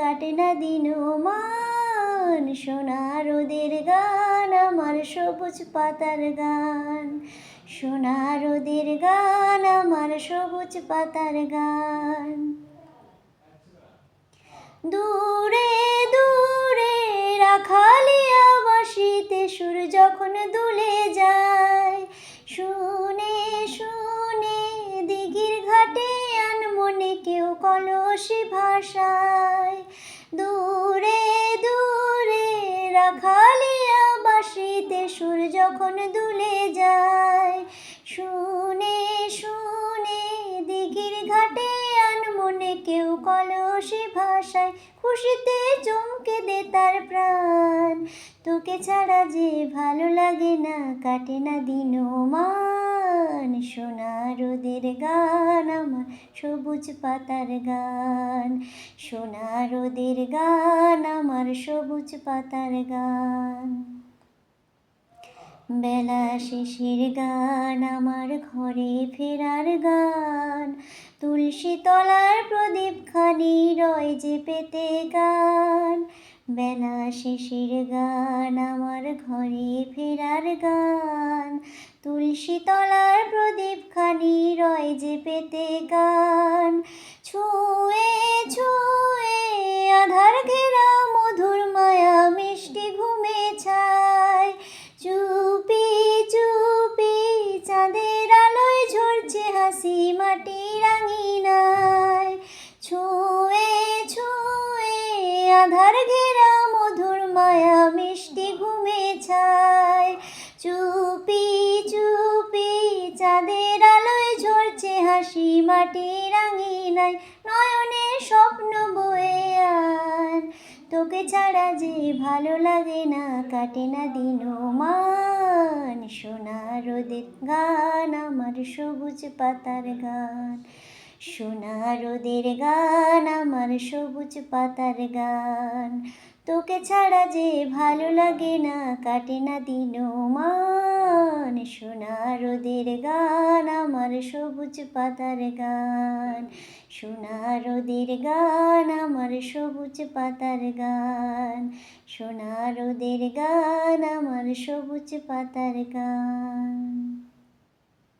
কাটে না দিন মান। সোনা রোদের গান, আমার সবুজ পাতার গান। সোনা রোদের গান, আমার সবুজ পাতার গান। দূরে দূরে রাখালিয়া বাসিতে সুর যখন দুলে যায় কলসি ভাষায়, দূরে দূরে রাখালিয়া বাসিতে সুর যখন দুলে যায়। শুনে শুনে দিঘির ঘাটে আনমনে কেউ কলসি ভাষায়, খুশিতে চমকে দে তার প্রাণ। তোকে ছাড়া যে ভালো লাগে না, কাটে না দিন মান সোনা রোদের গান, আমার সবুজ পাতার গান। সোনা রোদের গান, আমার সবুজ পাতার গান। বেলা শেষের গান, আমার ঘরে ফেরার গান। তুলসী তলার প্রদীপ খানি রয় যে পেতে গান। বেলা শেষের গান, আমার ঘরে ফেরার গান। তুলসী তলার প্রদীপ খানি রয় যে পেতে গান। ছুঁয়ে ছুঁয়ে, আধার ঘেরা মধুর মায়া মিষ্টি ঘুমে ছায়। চুপি চুপি, চাঁদের আলোয় ঝরছে হাসি মাটি রাঙিনায়। ছুঁয়ে ছুঁয়ে, আধার ঘেরা মধুর মায়া মিষ্টি ঘুমে ছায়। চুপি হাসি মাটি রাঙিনায় নয়নে স্বপ্ন বয়ে আন। তোকে ছাড়া যে ভালো লাগে না, কাটে না দিন মান। সোনা রোদের গান, আমার সবুজ পাতার গান। সোনা রোদের গান, আমার সবুজ পাতার গান। তোকে ছাড়া যে ভালো লাগে না, কাটে না দিন মান। সোনা রোদের সবুজ পাতার গান, সোনার ওদের গান, আমার সবুজ পাতার গান, সোনার ওদের গান, আমার সবুজ পাতার গান।